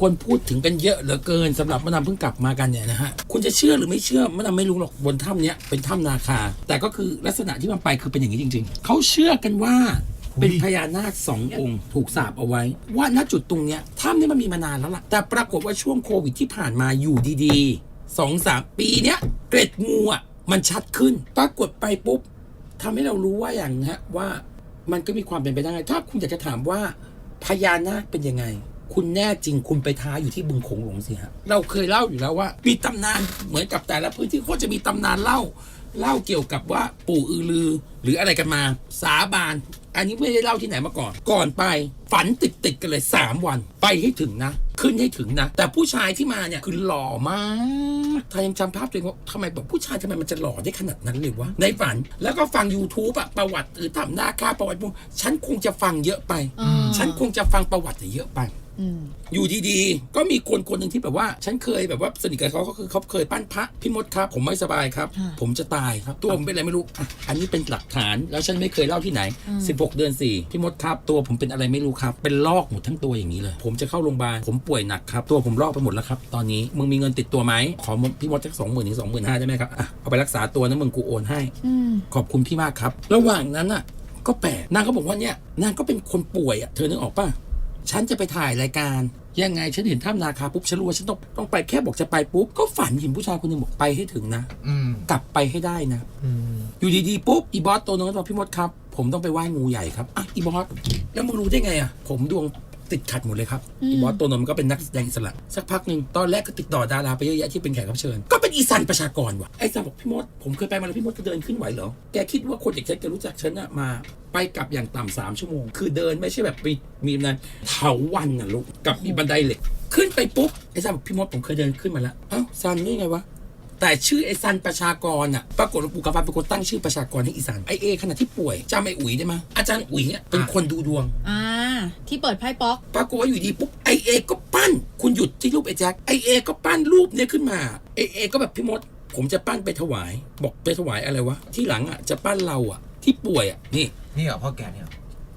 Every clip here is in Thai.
คนพูดถึงกันเยอะเหลือเกินสำหรับมะนาวเพิ่งกลับมากันเนี่ยนะฮะคุณจะเชื่อหรือไม่เชื่อมะนาวไม่รู้หรอกบนถ้ำเนี้ยเป็นถ้ำนาคา แต่ก็คือลักษณะที่มันไปคือเป็นอย่างนี้จริง ๆเขาเชื่อกันว่าเป็นพญานาคสององค์ถูกสาบเอาไว้ ว่าณจุดตรงเนี้ยถ้ำนี้มันมีมานานแล้วล่ะแต่ปรากฏว่าช่วงโควิดที่ผ่านมาอยู่ดีๆสองสามปีเนี้ยเกร็ดงูอะมันชัดขึ้น ปรากฏไปปุ๊บทำให้เรารู้ว่าอย่างฮะว่ามันก็มีความเป็นไปได้ ถ้าคุณอยากจะถามว่าพญานาคเป็นยังไง คุณแน่จริงคุณไปท้าอยู่ที่บึงโขงหลงสิฮะเราเคยเล่าอยู่แล้วว่ามีตำนานเหมือนกับแต่ละพื้นที่เขาจะมีตำนานเล่า เล่าเกี่ยวกับว่าปู่อือลือ หรืออะไรกันมา สาบาน อันนี้ไม่ได้เล่าที่ไหนมาก่อน ก่อนไปฝันติดติดๆกันเลย 3 วัน ไปให้ถึงนะ ขึ้นให้ถึงนะ แต่ผู้ชายที่มาเนี่ยคือหล่อมากถ้ายังจำภาพตัวเองว่าทำไมแบบผู้ชายทำไมมันจะหล่อได้ขนาดนั้นเลยวะในฝันแล้วก็ฟัง YouTube อะประวัติหรือทำหน้าค่าประวัติพวกฉันคงจะฟังเยอะไปอืมฉันคงจะฟังประวัติเยอะไป อืมอยู่ดีๆ ก็มีคนคนหนึ่งที่แบบว่า ฉันเคยแบบว่าสนิทกับเขาก็คือเขาเคยปั้นพระพี่มดครับ ผมไม่สบายครับค่ะผมจะตายครับ ตัวผมเป็นอะไรไม่รู้อะอันนี้เป็นหลักฐานแล้วฉันไม่เคยเล่าที่ไหนอืม16 เดือน 4 พี่มดครับ ตัวผมเป็นอะไรไม่รู้ครับ เป็นลอกหมดทั้งตัวอย่างนี้เลย ผมจะเข้าโรงพยาบาลผมป่วยหนักครับ ตัวผมลอกไปหมดแล้วครับ ตอนนี้มึงมีเงินติดตัวไหมขอพี่มดสักสองหมื่นถึงสองหมื่นห้าได้ไหมครับอะเอาไปรักษาตัวนะมึงกูโอนให้อืมขอบคุณพี่มากครับ ระหว่างนั้นน่ะก็แปลกนางก็บอกว่าเนี่ยนางก็เป็นคนป่วยอะเธอนึกออกป่ะ ฉันจะไปถ่ายรายการ ยังไงฉันเห็นถ้ำนาคาปุ๊บฉันรู้ว่าฉันต้องต้องไปแค่บอกจะไปปุ๊บ ก็ฝันเห็นผู้ชายคนหนึ่งบอกไปให้ถึงนะ อืมกลับไปให้ได้นะ อืมอยู่ดีๆปุ๊บอีบอสตัวนึงก็บอกพี่มดครับ ผมต้องไปไหว้งูใหญ่ครับอะอีบอสแล้วมึงรู้ได้ไงอะผมดวง ติดขัดหมดเลยครับอืมอีบอสตัวนึงมันก็เป็นนักแสดงอิสระสักพักหนึ่งตอนแรกก็ติดต่อดาราไปเยอะแยะที่เป็นแขกรับเชิญ ก็เป็นอีสันประชากรว่ะไอ้สันบอกพี่มดผมเคยไปมาแล้วพี่มดก็เดินขึ้นไหวเหรอแกคิดว่าคนอย่างฉันจะรู้จักฉันอะมา ไปกลับอย่างต่ำสามชั่วโมง คือเดินไม่ใช่แบบมีมีนั้นเถาวันน่ะลูกกับมีบันไดเหล็ก ขึ้นไปปุ๊บไอ้ซันบอกพี่มดผมเคยเดินขึ้นมาแล้วเอ้าซันนี่ไงวะ แต่ชื่อไอ้ซันประชากรอะปรากฏว่าปู่กับฟ้าเป็นคนตั้งชื่อประชากรให้อีซันไอเอขณะที่ป่วยจำไออุ๋ยได้ไหมยอาจารย์อุ๋ยเนี่ยเป็นคนดูดวง อ่า ที่เปิดไพ่ป๊อก ปรากฏว่าอยู่ดีปุ๊บไอเอก็ปั้น คุณหยุดที่รูปไอแจ็คไอเอก็ปั้นรูปเนี้ยขึ้นมาไอเอก็แบบพี่มด ผมจะปั้นไปถวาย บอกไปถวายอะไรวะ ที่หลังอะจะปั้นเราอะที่ป่วยอะนี่ นี่เหรอพ่อแกเนี่ย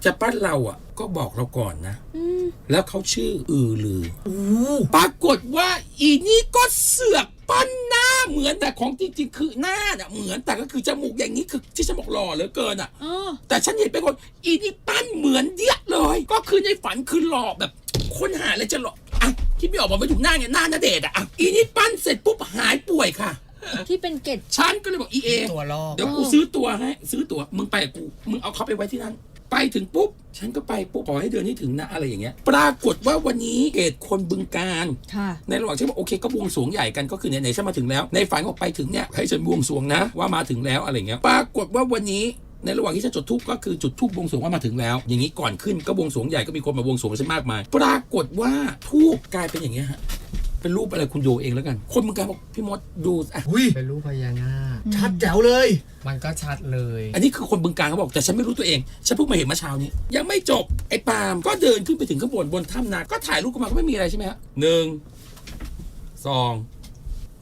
จะปั้นเราอะ ก็บอกเราก่อนนะอืมแล้วเขาชื่ออือลืออู้ปรากฏว่าอีนี่ก็เสือกปั้นหน้าเหมือนแต่ของจริงๆคือหน้าน่ะเหมือนแต่ก็คือจมูกอย่างนี้คือที่ฉันบอกหล่อเหลือเกินอะอ๋อแต่ฉันเห็นเป็นคนอีนี่ปั้นเหมือนเดียเลย ก็คือในฝันคือหล่อแบบคนหาเลยจะหล่ออะคิดไม่ออกบอกไม่ถูกหน้าไงหน้านาเดชน์อะอะอีนี่ปั้นเสร็จปุ๊บหายป่วยค่ะ ที่เป็นเกตฉันก็เลยบอกอีเอตัวลอกเดี๋ยวกูซื้อตัวให้ ซื้อตัวมึงไปกับกูมึงเอาเขาไปไว้ที่นั่น ไปถึงปุ๊บ ฉันก็ไปปุ๊บขอให้เดินให้ถึงนะอะไรอย่างเงี้ย ปรากฏว่าวันนี้เกตคนบึงการค่ะในระหว่างที่บอกโอเคก็บวงสรวงใหญ่กันก็คือไหนๆฉันมาถึงแล้ว ในฝันก็ไปถึงเนี่ยให้ฉันบวงสรวงนะ ว่ามาถึงแล้วอะไรเงี้ย ปรากฏว่าวันนี้ในระหว่างที่ฉันจุดทูปก็คือจุดทูปบวงสรวงว่ามาถึงแล้ว อย่างนี้ก่อนขึ้นก็บวงสรวงใหญ่ก็มีคนมาบวงสรวงฉันมากมาย ปรากฏว่าทูปกลายเป็นอย่างเงี้ยฮะ เป็นรูปอะไรคุณดูเองแล้วกัน คนมึงการบอกพี่มดดูอะ อุ้ยเป็นรูปพญานาคชัดแจ๋วเลย มันก็ชัดเลย อันนี้คือคนบึงการเขาบอกแต่ฉันไม่รู้ตัวเองฉันเพิ่งมาเห็นเมื่อเช้านี้ ยังไม่จบไอ้ปาล์มก็เดินขึ้นไปถึงข้างบนบนถ้ำนาก็ถ่ายรูปกันมาก็ไม่มีอะไรใช่ไหมฮะหนึ่งสอง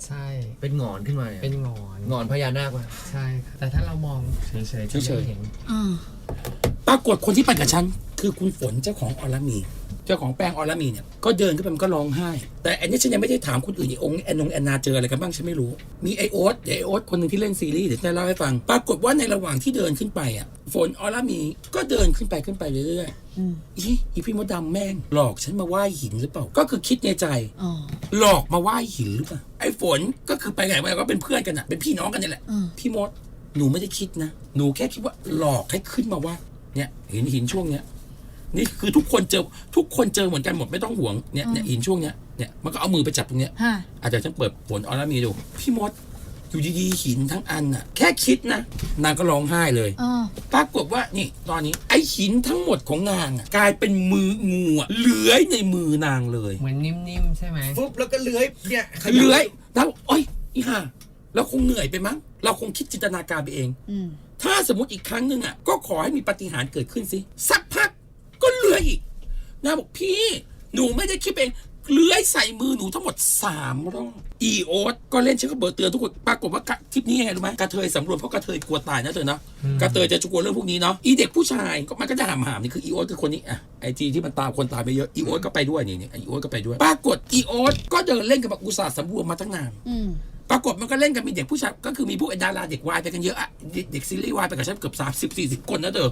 ใช่ เป็นหงอนขึ้นมาเนี่ยเป็นหงอน หงอนพญานาคว่ะใช่ค่ะแต่ถ้าเรามองเฉยๆจะไม่เห็นอ่าปรากฏคนที่ไปกับฉันคือคุณฝนเจ้าของออลามี เจ้าของแป้งออลามีเนี่ยก็เดินขึ้นไปมันก็ร้องไห้ แต่อันนี้ฉันยังไม่ได้ถามคนอื่นอีกองค์แอนนงแอนนาเจออะไรกันบ้างฉันไม่รู้ มีไอโอ๊ตเดี๋ยวไอโอ๊ตคนหนึ่งที่เล่นซีรีส์เดี๋ยวจะเล่าให้ฟัง ปรากฏว่าในระหว่างที่เดินขึ้นไปอะฝนออลามีก็เดินขึ้นไปขึ้นไปเรื่อยอืมๆอีอีพี่มดดำแม่ง หลอกฉันมาไหว้หินหรือเปล่า ก็คือคิดในใจอ๋อหลอกมาไหว้หินหรือเปล่าไอ้ฝนก็คือไปไหนมาก็เป็นเพื่อนกันอะเป็นพี่น้องกันนี่แหละอืมพี่มดหนูไม่ได้คิดนะ หนูแค่คิดว่าหลอกให้ขึ้นมาว่าเนี่ยหินหินช่วงเนี้ย นี่คือทุกคนเจอทุกคนเจอเหมือนกันหมดไม่ต้องห่วงเนี่ยเนี่ยหินช่วงเนี้ยเนี่ยมันก็เอามือไปจับตรงเนี้ยฮะอาจจะฉันเปิดฝนออร่ามีดู พี่มดอยู่ดีๆหินทั้งอันน่ะ แค่คิดนะนางก็ร้องไห้เลยอ๋อปรากฏว่านี่ตอนนี้ไอ้หินทั้งหมดของนางอะกลายเป็นมืองูอะเลื้อยในมือนางเลยเหมือนนิ่มๆ ใช่ไหมฟึบแล้วก็เลื้อยเนี่ยขบเลื้อยแล้วโอ้ยอีห่าเราคงเหนื่อยไปมั้งเราคงคิดจินตนาการไปเอง อืม ถ้าสมมติอีกครั้งหนึ่งอะก็ขอให้มีปาฏิหารย์เกิดขึ้นสิ สักพักก็เลื้อ ยอีกนางบอกพี่หนูไม่ได้คิดเองเลื้อยใส่มือหนูทั้งหมดสามรอบอีโอ๊ตก็เล่นฉันก็เบอร์เตือนทุกคนปรากฏว่าทริปนี้ยังไงรู้ไหมกระเทยสำรวจเพราะกระเทยกลัวตายนะเธอเนาะกระเทยจะกลัวเรื่องพวกนี้เนาะอีเด็กผู้ชายก็มันก็จะหามหามๆนี่คืออีโอ๊ตคือคนนี้อะไอจีที่มันตามคนตายไปเยอะอีโอ๊ตก็ไปด้วยนี่นี่อีโอ๊ตก็ไปด้วย ปรากฏอีโอ๊ตก็เดินเล่นกับแบบอุตสาห์สำรวจมาตั้งนานอืม ปรากฏมันก็เล่นกันมีเด็กผู้ชายก็คือมีพวกไอ้ดาราเด็กวายไปกันเยอะอะเด็กเด็กซีรีส์วายไปกับฉันเกือบสามสิบสี่สิบคนนะเธอ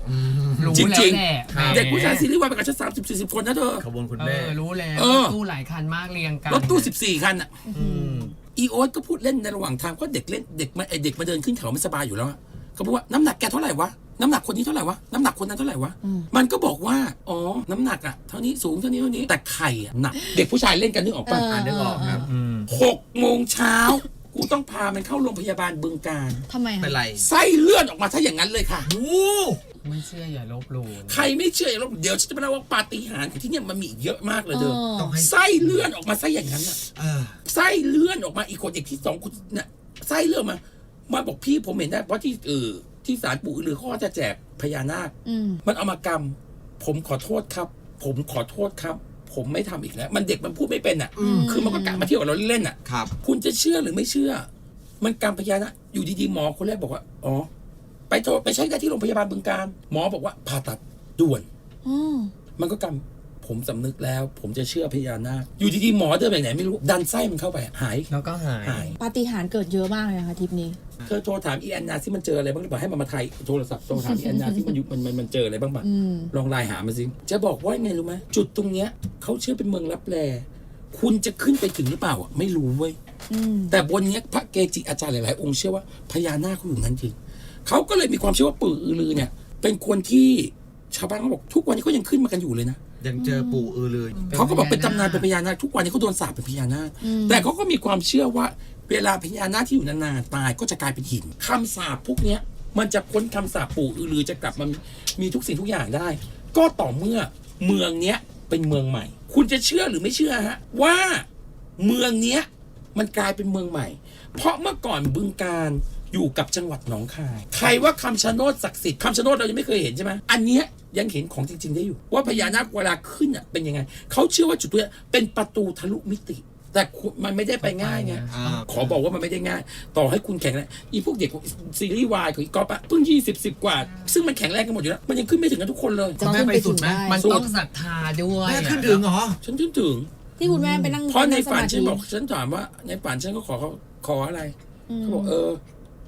รู้จริแล้วงๆแหละเด็กผู้ชายซีรีส์วายไปกับฉันสามสิบสี่สิบคนนะเธอขบวนคุณเอแม่อรู้แล้วเออตู้หลายคันมากเรียงกันรถตู้สิบสี่คันอะอืมอีโอ๊ตก็พูดเล่นในระหว่างทางก็เด็กเล่นเด็กมาไอเด็กมาเดินขึ้นเขาไม่สบายอยู่แล้วอะเขาพูดว่าน้ำหนักแกเท่าไหร่วะน้ำหนักคนนี้เท่าไหร่วะน้ำหนักคนนั้นเท่าไหร่วะอืมมันก็บอกว่าอ๋อน้ำหนักอะเท่านี้สูงเท่านี้เท่านี้แต่ไข่อะหนัก เด็กผู้ชายเล่นกันนึกออกปะอ่านนึกออกครับอืมหกโมงเช้า กูต้องพามันเข้าโรงพยาบาลบึงการทำไมเป็นอะไรไส้เลื่อนออกมาถ้าอย่างนั้นเลยค่ะโอ้ไม่เชื่ออย่าลบหลู่นะใครไม่เชื่ออย่าลบเดี๋ยวฉันจะมาเล่าว่าปาฏิหาริย์ของที่เนี่ยมันมีอีกเยอะมากเลยเธอต้องให้ไส้เลื่อนออกมาไส้อย่างนั้นอะเออไส้เลื่อนออกมาอีกคนอีกที่สองคนเนี่ยไส้เลื่อนมา มาบอกพี่ผมเห็นได้เพราะที่เออที่ศาลปู่อือรือเขาก็จะแจกพญานาค อืม มันเอามากำผมขอโทษครับ ผมขอโทษครับ ผมไม่ทำอีกแล้ว มันเด็กมันพูดไม่เป็นอะอืมคือมันก็กะมาเที่ยวกับเราเล่นๆอะครับ คุณจะเชื่อหรือไม่เชื่อ มันกำพญานาคอยู่ดีๆหมอคนแรกบอกว่า อ๋อ ไปโทรไปใช้ได้ที่โรงพยาบาลบึงการ หมอบอกว่าผ่าตัดด่วนอืมมันก็กำ ผมสำนึกแล้ว ผมจะเชื่อพญานาคอยู่ดีๆหมอเดินไปไหนไม่รู้ดันไส้มันเข้าไปหายแล้วก็หายหายปาฏิหาริย์เกิดเยอะมากเลยนะคะทริปนี้เธอโทรถามอีแอนนาที่มันเจออะไรบ้างหรือเปล่าให้มันมาไทยโทรศัพท์โทรถามอีแอนนาที่มันอยู่มันมันมันเจออะไรบ้างป่ะอืมลองไลน์หามาสิจะบอกว่าไงรู้ไหมจุดตรงเนี้ยเขาเชื่อเป็นเมืองรับแลคุณจะขึ้นไปถึงหรือเปล่าอะไม่รู้เว้ยอืมแต่บนเนี้ยพระเกจิอาจารย์หลาย ๆ องค์เชื่อว่าพญานาคเขาอยู่นั้นจริงเขาก็เลยมีความเชื่อว่าปู่อือลือเนี่ย เป็นคนที่ชาวบ้านเขาบอกทุกวันนี้เขายังขึ้นมากันอยู่เลยนะ ยังเจอปู่อือเลยเขาก็บอกเป็นตำนานเป็นพญานาคทุกวันนี้เขาโดนสาปเป็นพญานาคอืมแต่เขาก็มีความเชื่อว่า เวลาพญานาคที่อยู่นานๆตายก็จะกลายเป็นหินคำสาปพวกเนี้ย มันจะพ้นคำสาปปู่อือลือจะกลับมามีทุกสิ่งทุกอย่างได้ ก็ต่อเมื่อเมืองเนี้ยเป็นเมืองใหม่ คุณจะเชื่อหรือไม่เชื่อฮะว่าเมืองเนี้ยมันกลายเป็นเมืองใหม่ เพราะเมื่อก่อนบึงการอยู่กับจังหวัดหนองคาย ใครว่าคำชะโนดศักดิ์สิทธิ์คำชะโนดเรายังไม่เคยเห็นใช่ไหมอันเนี้ย ยังเห็นของจริง ๆ ได้อยู่ ว่าพญานาคเวลาขึ้นอะเป็นยังไง เขาเชื่อว่าจุดเนี้ยเป็นประตูทะลุมิติ แต่คุณมันไม่ได้ไปง่ายไงอ่า ขอบอกว่ามันไม่ได้ง่าย ต่อให้คุณแข็งแรงอีพวกเด็กซีรีส์วายของอีกอฟอะเพิ่งยี่สิบสิบกว่า ซึ่งมันแข็งแรงกันหมดอยู่แล้ว มันยังขึ้นไม่ถึงกันทุกคนเลย จะขึ้นไปถึงได้ มันต้องศรัทธาด้วยแม่ขึ้นถึงเหรอ ฉันถึงถึง ที่คุณแม่ไปนั่งเพราะในฝันงสมาธิฉันบอกฉันถามว่า ในฝันฉันก็ขอเขาขออะไรอืมเขาบอกเออ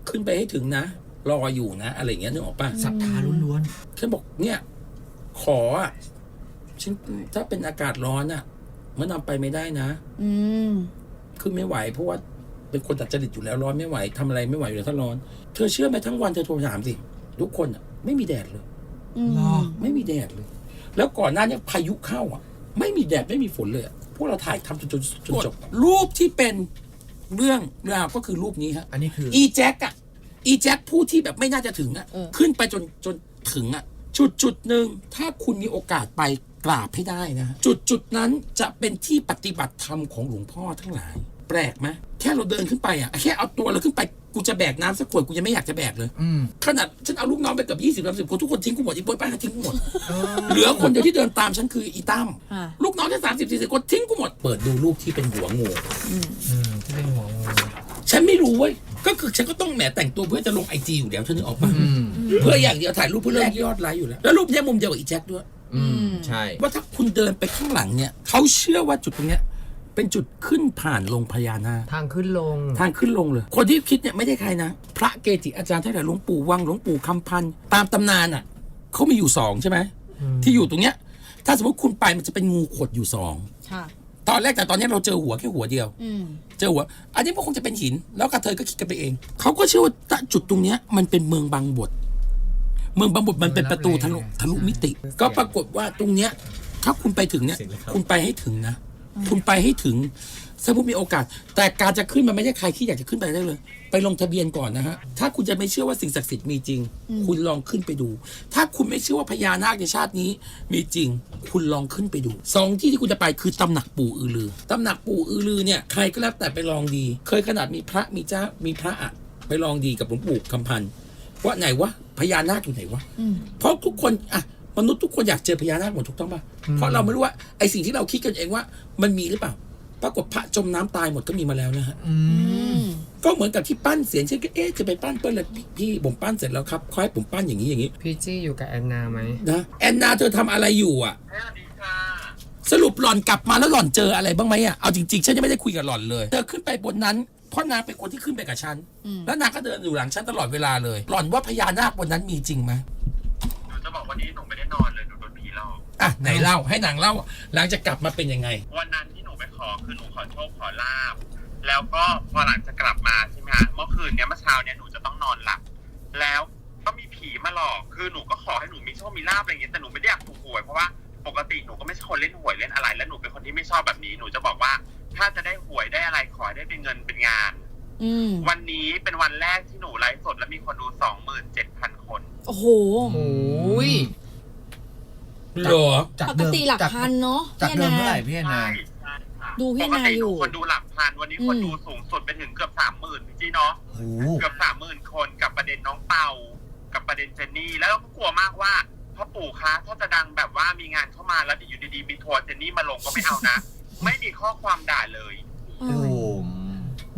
ขึ้นไปให้ถึงนะ รออยู่นะ อะไรอย่างเงี้ยนึกออกปะศรัทธาล้วนฉันบอกเนี่ย ขออะฉันถ้าเป็นอากาศร้อนอะมันนำไปไม่ได้นะ อืมขึ้นไม่ไหวเพราะว่าเป็นคนตัดจริตอยู่แล้วร้อนไม่ไหวทำอะไรไม่ไหวอยู่แล้วถ้าร้อน เธอเชื่อไหมทั้งวันเธอโทรถามสิทุกคนอะ ไม่มีแดดเลยอืมๆรอไม่มีแดดเลย แล้วก่อนหน้านี้พายุเข้าอะ ไม่มีแดดไม่มีฝนเลยอะพวกเราถ่ายทำจนจนจนจบรูปที่เป็นเรื่องราวก็คือรูปนี้ฮะ อันนี้คือ อีแจ็คอะอีแจ็คผู้ที่แบบไม่น่าจะถึงอะเออขึ้นไปจนจนถึงอะ จุดจุดหนึ่งถ้าคุณมีโอกาสไปกราบให้ได้นะฮะจุดจุดนั้นจะเป็นที่ปฏิบัติธรรมของหลวงพ่อทั้งหลาย แปลกไหมแค่เราเดินขึ้นไปอะแค่เอาตัวเราขึ้นไปกูจะแบกน้ำสักขวดกูยังไม่อยากจะแบกเลยอืมขนาดฉันเอาลูกน้องไปเกือบยี่สิบสามสิบคนทุกคนทิ้งกูหมดอีโป้ยป้าทิ้งกูหมดเหลือคนเดียวที่เดินตามฉันคืออีตั้มค่ะลูกน้องที่สามสิบสี่สิบคนทิ้งกูหมดเปิดดูรูปที่เป็นหัวงูอืมอืมที่เป็นหัวงูฉันไม่รู้เว้ย ก็คือฉันก็ต้องแหมแต่งตัวเพื่อจะลงไอจีอยู่แล้วเธอนึกออกปะอืมเพื่ออย่างเดียวถ่ายรูปเพื่อแลกยอดไลค์อยู่แล้ว แล้วรูปเนี้ยมุมเดียวกับอีแจ็คด้วย อืมใช่ ว่าถ้าคุณเดินไปข้างหลังเนี่ยเขาเชื่อว่าจุดตรงเนี้ยเป็นจุดขึ้นผ่านลงพญานาคทางขึ้นลง ทางขึ้นลงเลย คนที่คิดเนี่ยไม่ได้ใครนะ พระเกจิอาจารย์ทั้งหลายหลวงปู่วังหลวงปู่คำพันธ์ตามตำนานอะเขามีอยู่สองใช่ไหมอืมที่อยู่ตรงเนี้ย ถ้าสมมติคุณไปมันจะเป็นงูขดอยู่สองค่ะ ตอนแรกแต่ตอนนี้เราเจอหัวแค่หัวเดียว อืม เจอหัวอันนี้มันคงจะเป็นหิน แล้วกระเทยก็คิดกันไปเองเขาก็เชื่อว่าณจุดตรงเนี้ยมันเป็นเมืองบางบทเมืองบางบทมันเป็นประตูทะลุทะลุมิติ ก็ปรากฏว่าตรงเนี้ยถ้าคุณไปถึงเนี่ยเสียงเลยครับคุณไปให้ถึงนะ คุณไปให้ถึงสมมติมีโอกาส แต่การจะขึ้นมันไม่ใช่ใครที่อยากจะขึ้นไปได้เลย ไปลงทะเบียนก่อนนะฮะ ถ้าคุณจะไม่เชื่อว่าสิ่งศักดิ์สิทธิ์มีจริง คุณลองขึ้นไปดู ถ้าคุณไม่เชื่อว่าพญานาคในชาตินี้ มีจริง คุณลองขึ้นไปดูสองที่ที่คุณจะไปคือตำหนักปู่อือลือตำหนักปู่อือลือเนี่ยใครก็แล้วแต่ไปลองดี เคยขนาดมีพระมีเจ้ามีพระอะไปลองดีกับหลวงปู่คำพันธ์ว่าไหนวะพญานาคอยู่ไหนวะอืมเพราะทุกคนอะ มนุษย์ทุกคนอยากเจอพญานาคหมดถูกต้องป่ะเพราะเราไม่รู้ว่าไอสิ่งที่เราคิดกันเองว่า มันมีหรือเปล่า ปรากฏพระจมน้ำตายหมดก็มีมาแล้วนะฮะอือืมมก็เหมือนกับที่ปั้นเสียงเช่นก็เอ๊ะจะไปปั้นเปิ้ลเลยพี่พี่ผมปั้นเสร็จแล้วครับคอยผมปั้นอย่างนี้อย่างนี้ พี่จี้อยู่กับแอนนาไหมนะแอนนาเธอทำอะไรอยู่อะสรุปหล่อนกลับมาแล้วหล่อนเจออะไรบ้างไหมอะเอาจริงๆฉันยังไม่ได้คุยกับหล่อนเลยเธอขึ้นไปบนนั้นเพราะนางเป็นคนที่ขึ้นไปกับฉันอืมแล้วนางก็เดินอยู่หลังฉันตลอดเวลาเลย หล่อนว่าพญานาคบนนั้นมีจริงไหมหนูจะบอกวันนี้หนู อกอะไหนเล่าให้นางเล่าหลังจากกลับมาเป็นยังไง วันนั้นที่หนูไปขอคือหนูขอโชคขอลาบ แล้วก็พอหลังจากกลับมาใช่ไหมฮะเมื่อคืนเนี้ยเมื่อเช้าเนี้ยหนูจะต้องนอนหลับ แล้วก็มีผีมาหลอกคือหนูก็ขอให้หนูมีโชคมีลาบอะไรอย่างเงี้ยแต่หนูไม่ได้อยากถูกหวยเพราะว่าปกติหนูก็ไม่ใช่คนเล่นหวยเล่นอะไร และหนูเป็นคนที่ไม่ชอบแบบนี้หนูจะบอกว่า ถ้าจะได้หวยได้อะไรขอให้ได้เป็นเงินเป็นงาน อืมวันนี้เป็นวันแรกที่หนูไลฟ์สดแล้วมีคนดูสองหมื่นเจ็ดพันคน โอ้โห โอ้ยเหรอ จากปกเดิมติหลักจากพันเนาะจากเดิมนี่ยนะเท่าไหร่พี่แอนนา ใช่ใช่ค่ะดูพี่ปกนาติอยู่ คนดูหลักพันวันนี้คนอืม ดูสูงสุดไปถึงเกือบสามหมื่นพี่จีเนาะ โอ้เกือบสามหมื่นคนกับประเด็นน้องเปากับประเด็นเจนนี่ แล้วเราก็กลัวมากว่าพ่อปู่คะถ้าจะดังแบบว่ามีงานเข้ามาแล้วอยู่ดีๆมีทัวร์เจนนี่มาลงก็ไม่เอานะ ไม่มีข้อความด่าเลย เอโอ้อ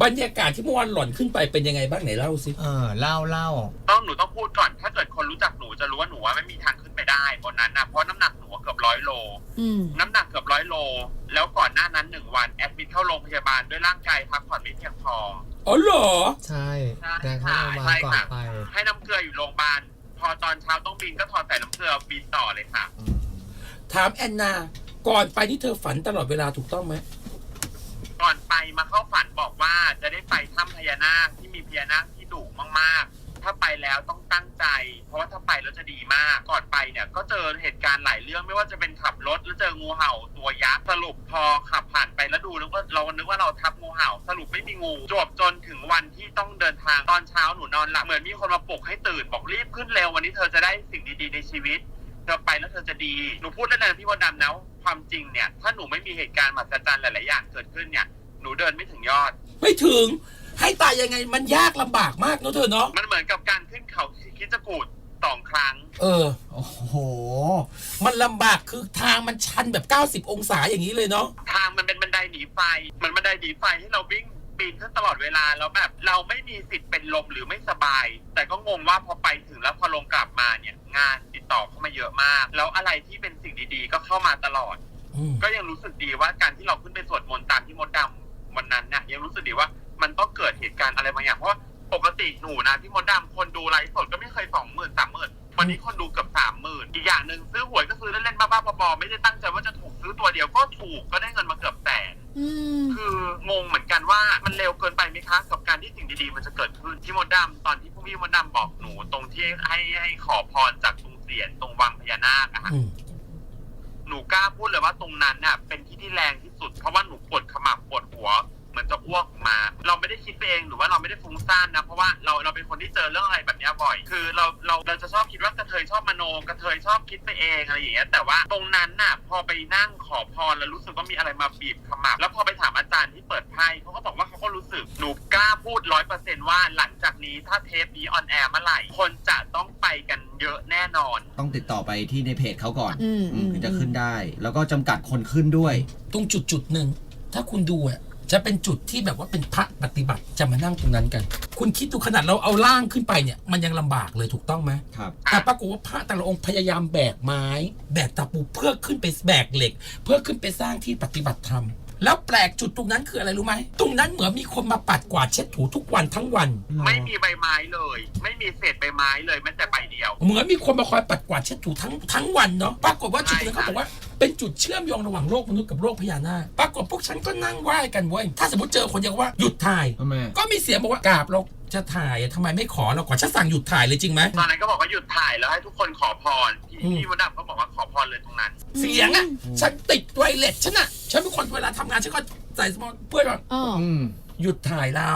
บรรยากาศที่เมื่อวานหล่อนขึ้นไปเป็นยังไงบ้างไหนเล่าสิ เออเล่าเล่าต้องหนูต้องพูดก่อน ถ้าเกิดคนรู้จักหนูจะรู้ว่าหนูว่าไม่มีทางขึ้นไปได้บนนั้นนะเพราะน้ำหนักหนูเกือบร้อยโล อืม น้ำหนักเกือบร้อยโล แล้วก่อนหน้านั้นหนึ่งวันแอดมิทเข้าโรงพยาบาลด้วยร่างกายพักผ่อนไม่เพียงพอ อ๋อเหรอ ใช่ใช่แต่เข้าโรงพยาบาใช่ลก่อนค่ะไปให้น้ำเกลืออยู่โรงพยาบาล พอตอนเช้าต้องบินก็ถอดใส่น้ำเกลือบินต่อเลยค่ะ ถามแอนนา ก่อนไปที่เธอฝันตลอดเวลาถูกต้องไหมก่อนไปมา เข้าฝันบอกว่าจะได้ไปถ้ำพญานาคที่มีพญานาคที่ดุมากๆ ถ้าไปแล้วต้องตั้งใจ เพราะว่าถ้าไปแล้วจะดีมาก ก่อนไปเนี่ยก็เจอเหตุการณ์หลายเรื่องไม่ว่าจะเป็นขับรถแล้วเจองูเห่าตัวยักษ์สรุปพอขับผ่านไปแล้วดูนึกว่าเรานึกว่าเราทับงูเห่า สรุปไม่มีงูจบจนถึงวันที่ต้องเดินทางตอนเช้าหนูนอนหลับเหมือนมีคนมาปลุกให้ตื่นบอกรีบขึ้นเร็ววันนี้เธอจะได้สิ่งดีๆในชีวิตเธอไปแล้วเธอจะดี หนูพูดได้เลยนะพี่มดดำนะความจริงเนี่ย ถ้าหนูไม่มีเหตุการณ์มหัศจรรย์หลาย ๆ อย่างเกิดขึ้นเนี่ย หนูเดินไม่ถึงยอด ไม่ถึง ให้ตายยังไงมันยากลำบากมากเนอะเธอเนาะมันเหมือนกับการขึ้นเขาคิดจกูดสองครั้ง เออ โอ้โห มันลำบากคือทางมันชันแบบ 90 องศาอย่างนี้เลยเนาะทางมันเป็นบันไดหนีไฟมันบันไดหนีไฟที่เราวิ่งปีนขึ้นตลอดเวลาแล้วแบบ เราไม่มีสิทธิ์เป็นลมหรือไม่สบาย แต่ก็งงว่าพอไปถึงแล้วพอลงกลับมาเนี่ย งานติดต่อเข้ามาเยอะมาก แล้วอะไรที่เป็นสิ่งดีๆ ก็เข้ามาตลอด อืมก็ยังรู้สึกดีว่าการที่เราขึ้นไปสวดมนต์ตามที่มดดำ วันนั้นเนี่ยยังรู้สึกดีว่ามันต้องเกิดเหตุการณ์อะไรบางอย่างเพราะว่าปกติหนูนะพี่มดดำคนดูไลฟ์สดก็ไม่เคยสองหมื่นสามหมื่นวันนี้คนดูเกือบสามหมื่นอีกอย่างหนึ่งซื้อหวยก็ซื้อเล่นๆบ้าๆบอๆไม่ได้ตั้งใจว่าจะถูกซื้อตัวเดียวก็ถูกก็ได้เงินมาเกือบแสนอืมคืองงเหมือนกันว่ามันเร็วเกินไปไหมคะกับการที่สิ่งดีๆ มันจะเกิดขึ้นที่มดดำตอนที่พวกพี่มดดำบอกหนูตรงที่ให้ให้ขอพรจากตรงเสียนตรงวังพญานาคอะค่ะอืมหนูกล้าพูดเลยว่าตรงนั้นน่ะ เป็นที่ ที่แรงที่สุด เพราะว่าหนูปวดขมับปวดหัว เหมือนจะอ้วกออกมา เราไม่ได้คิดไปเองหรือว่าเราไม่ได้ฟุ้งซ่านนะ เพราะว่าเราเราเป็นคนที่เจอเรื่องอะไรแบบเนี้ยบ่อย คือเราเราเราจะชอบคิดว่ากระเทยชอบมโนกระเทยชอบคิดไปเองอะไรอย่างเงี้ยแต่ว่าตรงนั้นน่ะพอไปนั่งขอพรแล้วรู้สึกว่ามีอะไรมาบีบขมับแล้วพอไปถามอาจารย์ที่เปิดไพ่เขาก็บอกว่าเขาก็รู้สึกหนูกล้าพูดร้อยเปอร์เซนต์ว่าหลังจากนี้ถ้าเทปนี้ออนแอร์เมื่อไหร่คนจะต้องไปกันเยอะแน่นอน ต้องติดต่อไปที่ในเพจเขาก่อนอืมอืมอืมถึงจะขึ้นได้ แล้วก็จำกัดคนขึ้นด้วย ตรงจุดจุดหนึ่งถ้าคุณดูอะ จะเป็นจุดที่แบบว่าเป็นพระปฏิบัติจะมานั่งตรงนั้นกัน คุณคิดดูขนาดเราเอาล่างขึ้นไปเนี่ย มันยังลำบากเลยถูกต้องไหมครับ แต่ปรากฏว่าพระแต่ละองค์พยายามแบกไม้ แบกตะปูเพื่อขึ้นไปแบกเหล็ก เพื่อขึ้นไปสร้างที่ปฏิบัติธรรม แล้วแปลกจุดตรงนั้นคืออะไรรู้ไหม ตรงนั้นเหมือนมีคนมาปัดกวาดเช็ดถูทุกวันทั้งวัน ไม่มีใบไม้เลย ไม่มีเศษใบไม้เลยแม้แต่ใบเดียว เหมือนมีคนมาคอยปัดกวาดเช็ดถูทั้งทั้งวันเนาะ ปรากฏว่าจุดนั้นเขาบอกว่าเป็นจุดเชื่อมโยงระหว่างโลกมนุษย์กับโลกพญานาค ปรากฏพวกฉันก็นั่งไหว้กันเว้ย ถ้าสมมติเจอคนเดียวก็ว่าหยุดถ่ายทำไมก็มีเสียงบอกว่ากราบเรา จะถ่ายอะทำไมไม่ขอเราก่อนฉันสั่งหยุดถ่ายเลยจริงไหมตอนนั้นก็บอกว่าหยุดถ่ายแล้วให้ทุกคนขอพรพี่อืมพี่มดดำก็บอกว่าขอพรเลยตรงนั้น เสียงอะฉันติดไวเลสฉันอะฉันเป็นคนเวลาทำงานฉันก็ใส่สมองเพื่อนว่าอ๋ออืมหยุดถ่ายเรา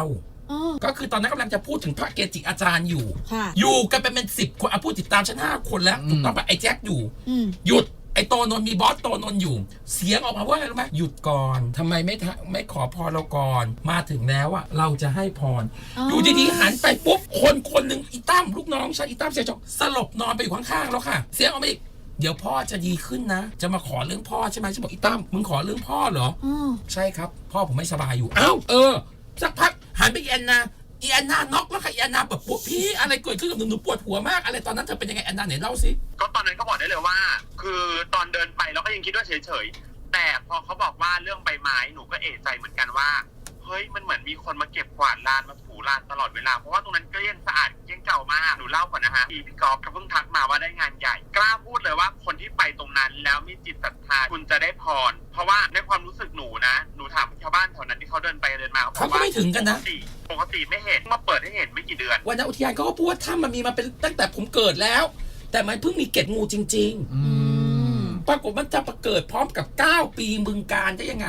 อ๋อก็คือตอนนั้นกำลังจะพูดถึงพระเกจิอาจารย์อยู่ ค่ะ อยู่กันเป็นเป็นสิบคนเอาพูดติดตามฉันห้าคนแล้วอืมถูกต้องปะไอ้แจ็คอยู่ อืม หยุด ไอ้โตนนท์มีบอสโตนนท์อยู่ เสียงออกมาว่าไงรู้ไหมหยุดก่อนทำไมไม่ทะไม่ขอพรเราก่อน มาถึงแล้วอะเราจะให้พร อ๋ออยู่ดีๆหันไปปุ๊บคนคนหนึ่งอีตั้มลูกน้องฉันอีตั้มเสียจงสลบนอนไปอยู่ข้างๆแล้วค่ะ เสียงออกมาอีกเดี๋ยวพ่อจะดีขึ้นนะ จะมาขอเรื่องพ่อใช่ไหมฉันบอกอีตั้มมึงขอเรื่องพ่อเหรอ อ๋อ ใช่ครับ พ่อผมไม่สบายอยู่ เอ้า เออ สักพักหันไปอีแอนนา อีแอนนาน็อกแล้วค่ะอีแอนนาแบบปวดพี่อะไรเกิดขึ้นกับหนูหนูปวดหัวมากอะไรตอนนั้นเธอเป็นยังไงแอนนาไหนเล่าสิก็ตอนนั้นก็บอกได้เลยว่า คือตอนเดินไปเราก็ยังคิดว่าเฉยๆแต่พอเขาบอกว่าเรื่องใบไม้หนูก็เอะใจเหมือนกันว่า เฮ้ยมันเหมือนมีคนมาเก็บกวาดลานมาถูลานตลอดเวลาเพราะว่าตรงนั้นเกลี้ยงสะอาดเกลี้ยงเก่ามากหนูเล่าก่อนนะฮะพี่พี่กอล์ฟเขาเพิ่งทักมาว่าได้งานใหญ่ กล้าพูดเลยว่าคนที่ไปตรงนั้น แล้วมีจิตศรัทธาคุณจะได้พร เพราะว่าในความรู้สึกหนูนะหนูถามชาวบ้านแถวนั้นที่เขาเดินไปเดินมาบอเขาก็ไม่ถึงกันนะปกติปกติไม่เห็นมาเปิดให้เห็นไม่กี่เดือน วันนั้นอุทยานเขาก็พูดว่าถ้ำมันมีมาเป็นตั้งแต่ผมเกิดแล้ว แต่มันเพิ่งมีเกล็ดงูจริง ๆ อืม ปรากฏมันจะประเกิดพร้อมกับ 9 ปีบึงการได้ยังไง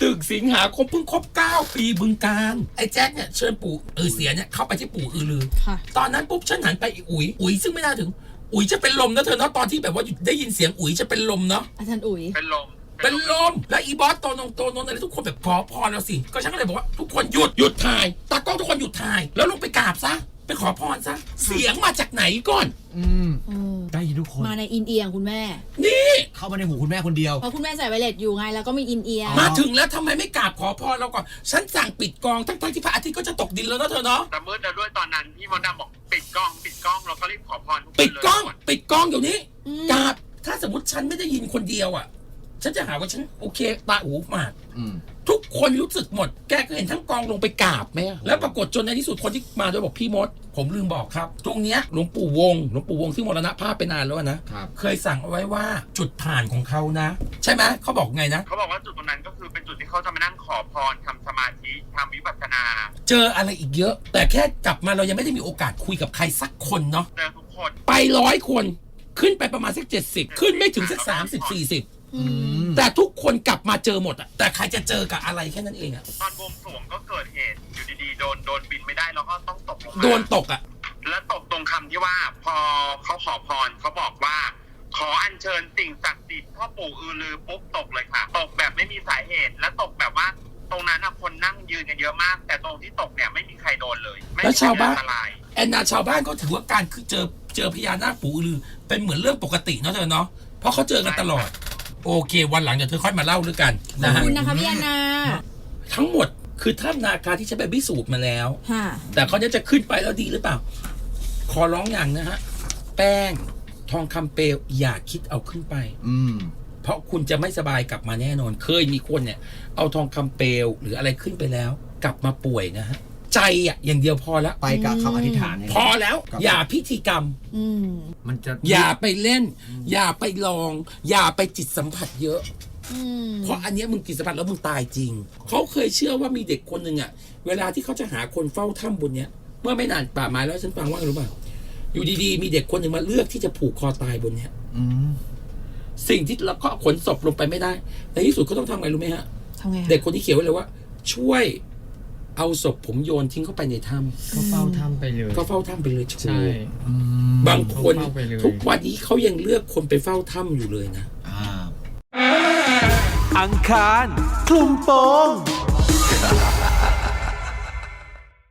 ตึกสิงหาคมเพิ่งครบ 9 ปีบึงการไอ้แจ็คเนี่ยเชิญปู่อือเสียเนี่ยเข้าไปที่ปู่อือลือ ค่ะ ตอนนั้นปุ๊บฉันหันไปอีอุ๋ยอุ๋ยซึ่งไม่น่าถึง อุ๋ยจะเป็นลมนะเธอเนาะตอนที่แบบว่าได้ยินเสียงอุ๋ยจะเป็นลมเนาะ อาจารย์อุ๋ย เป็นลม เป็นลม แล้วอีบอสโตนงโตนนอะไรทุกคนแบบขอพรแล้วสิ ก็ฉันก็เลยบอกว่าทุกคนหยุดหยุดถ่ายตากล้องทุกคนหยุดถ่าย แล้วลงไปกราบซะไป ขอพรซะ เสียงมาจากไหนก่อน อืมเออได้ยินทุกคน มาในอินเอียร์ของคุณแม่ นี่ เข้ามาในหูคุณแม่คนเดียว เพราะคุณแม่ใส่ไวเลสอยู่ไงแล้วก็มีอินเอียร์อ๋อ มาถึงแล้วทำไมไม่กราบขอพรเราก่อน ฉันสั่งปิดกองทั้งๆที่พระอาทิตย์ก็จะตกดินแล้วนะเธอเนาะ แต่มืดแล้วด้วยตอนนั้นพี่มดดำบอกปิดกล้อง ปิดกล้องเราก็รีบขอพรทุกคนปิดกล้อง เลยปิดกล้องเดี๋ยวนี้อืมกราบ ถ้าสมมติฉันไม่ได้ยินคนเดียวอะ ฉันจะหาว่าฉันโอเคตาหูหมาก อืม ทุกคนรู้สึกหมด แกก็เห็นทั้งกองลงไปกราบไหมอะแล้วปรากฏจนในที่สุดคนที่มาด้วยบอกพี่มด ผมลืมบอกครับ ตรงเนี้ยหลวงปู่วงหลวงปู่วงที่มรณภาพไปนานแล้วอะนะ ครับ เคยสั่งเอาไว้ว่าจุดผ่านของเขานะ ใช่ไหมเขาบอกไงนะ เขาบอกว่าจุดตรงนั้นก็คือเป็นจุดที่เขาจะมานั่งขอพรทำสมาธิทำวิปัสสนาเจออะไรอีกเยอะ แต่แค่กลับมาเรายังไม่ได้มีโอกาสคุยกับใครสักคนเนาะ เจอทุกคนไปร้อยคน ขึ้นไปประมาณสักเจ็ดสิบขึ้นไม่ถึงสักสามสิบสี่สิบอืม แต่ทุกคนกลับมาเจอหมดอะแต่ใครจะเจอกับอะไรแค่นั้นเองอะตอนบวงสรวงก็เกิดเหตุอยู่ดีๆโดนโดนบินไม่ได้แล้วก็ต้องตกลงมาโดนตกอะแล้วตกตรงคำที่ว่า พอเขาขอพรเขาบอกว่า ขออัญเชิญสิ่งศักดิ์สิทธิ์พ่อปู่อือลือปุ๊บตกเลยค่ะ ตกแบบไม่มีสาเหตุ และตกแบบว่า ตรงนั้นอะคนนั่งยืนกันเยอะมาก แต่ตรงที่ตกเนี่ยไม่มีใครโดนเลย ไม่แล้วมีชาวบ้าน อันตราย แอนนาชาวบ้านก็ถือว่าการคือเจอเจอพญานาคปู่อือลือเป็นเหมือนเรื่องปกติเนาะเธอเนาะเพราะเขาเจอกันตลอด โอเควันหลังเดี๋ยวเธอค่อยมาเล่าด้วยกันขอนะบฮะคุณนะคะพี่แอนนาทั้งหมดคือถ้ำนาคาที่ฉันไปพิสูจน์มาแล้ว ค่ะแต่เขาจะขึ้นไปแล้วดีหรือเปล่า ขอร้องอย่างนะฮะ แป้งทองคำเปลวอย่าคิดเอาขึ้นไป อืม เพราะคุณจะไม่สบายกลับมาแน่นอน เคยมีคนเนี่ย เอาทองคำเปลวหรืออะไรขึ้นไปแล้ว กลับมาป่วยนะฮะ ใจอะอย่างเดียวพอแล้ว ไปกับคำอธิษฐานเนี่ย พอแล้ว ครับ อย่าพิธีกรรม อืม มันจะอย่าไปเล่น อย่าไปลอง อย่าไปจิตสัมผัสเยอะ อืม เพราะอันเนี้ยมึงจิตสัมผัสแล้วมึงตายจริง เขาเคยเชื่อว่ามีเด็กคนหนึ่งอะ เวลาที่เขาจะหาคนเฝ้าถ้ำบนเนี้ย เมื่อไม่นานป่าไม้แล้วฉันฟังว่าไงรู้ป่ะอยู่ดีๆ มีเด็กคนหนึ่งมาเลือกที่จะผูกคอตายบนเนี้ย อืมสิ่งที่แล้วก็ขนศพลงไปไม่ได้ ในที่สุดเขาต้องทำไงรู้ไหมฮะ ทำไงคะเด็กคนที่เขียนไว้เลยว่า ช่วย เอาศพผมโยนทิ้งเข้าไปในถ้ก็เฝ้าถ้ำไปเลยำก็เฝ้าถ้ำไปเลยใช่ อืมบางคนเฝ้าไปเลย ทุกวันนี้เขายังเลือกคนไปเฝ้าถ้ำอยู่เลยนะ อ่า อังคารคลุมโปง